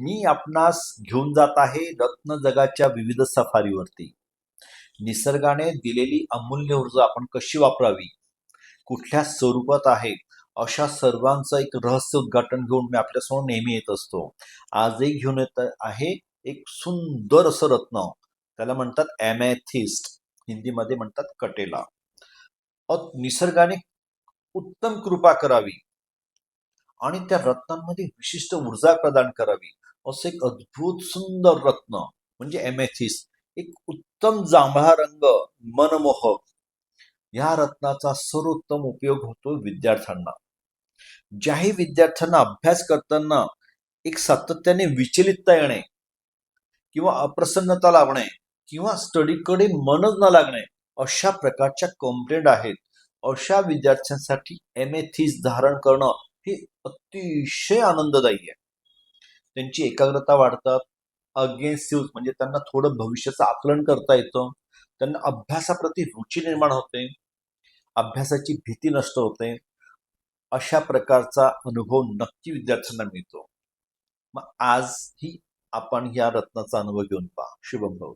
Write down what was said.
मी आपणास घेऊन जात आहे रत्न जगाच्या विविध सफारीवरती. निसर्गाने दिलेली अमूल्य ऊर्जा आपण कशी वापरावी? कुठल्या स्वरूपात आहे? अशा सर्वांचं एक रहस्य उद्घाटन घेऊन मी आपल्यासमोर नेहमी येत असतो. आजही घेऊन येत आहे एक सुंदर असं रत्न. त्याला म्हणतात ॲमॅथिस्ट हिंदीमध्ये म्हणतात कटेला. अ निसर्गाने उत्तम कृपा करावी. आणि त्या रत्नांमध्ये विशिष्ट ऊर्जा प्रदान करावी असं एक अद्भुत सुंदर रत्न म्हणजे एमेथिस एक उत्तम जांभळा रंग मनमोहक. या रत्नाचा सर्वोत्तम उपयोग होतो विद्यार्थ्यांना. ज्याही विद्यार्थ्यांना अभ्यास करताना एक सातत्याने विचलितता येणे किंवा अप्रसन्नता लागणे किंवा स्टडीकडे मनच न लागणे अशा प्रकारच्या कंप्लेंट आहेत. अशा विद्यार्थ्यांसाठी एमेथिस धारण करणं हे अतिशय आनंददायी आहे. त्यांची एकाग्रता वाढतात अगेन्स्ट म्हणजे त्यांना थोडं भविष्याचं आकलन करता येतं त्यांना अभ्यासाप्रती रुची निर्माण होते अभ्यासाची भीती नष्ट होते अशा प्रकारचा अनुभव नक्की विद्यार्थ्यांना मिळतो. मग आज ही आपण या रत्नाचा अनुभव घेऊन पहा. शुभम भाऊ.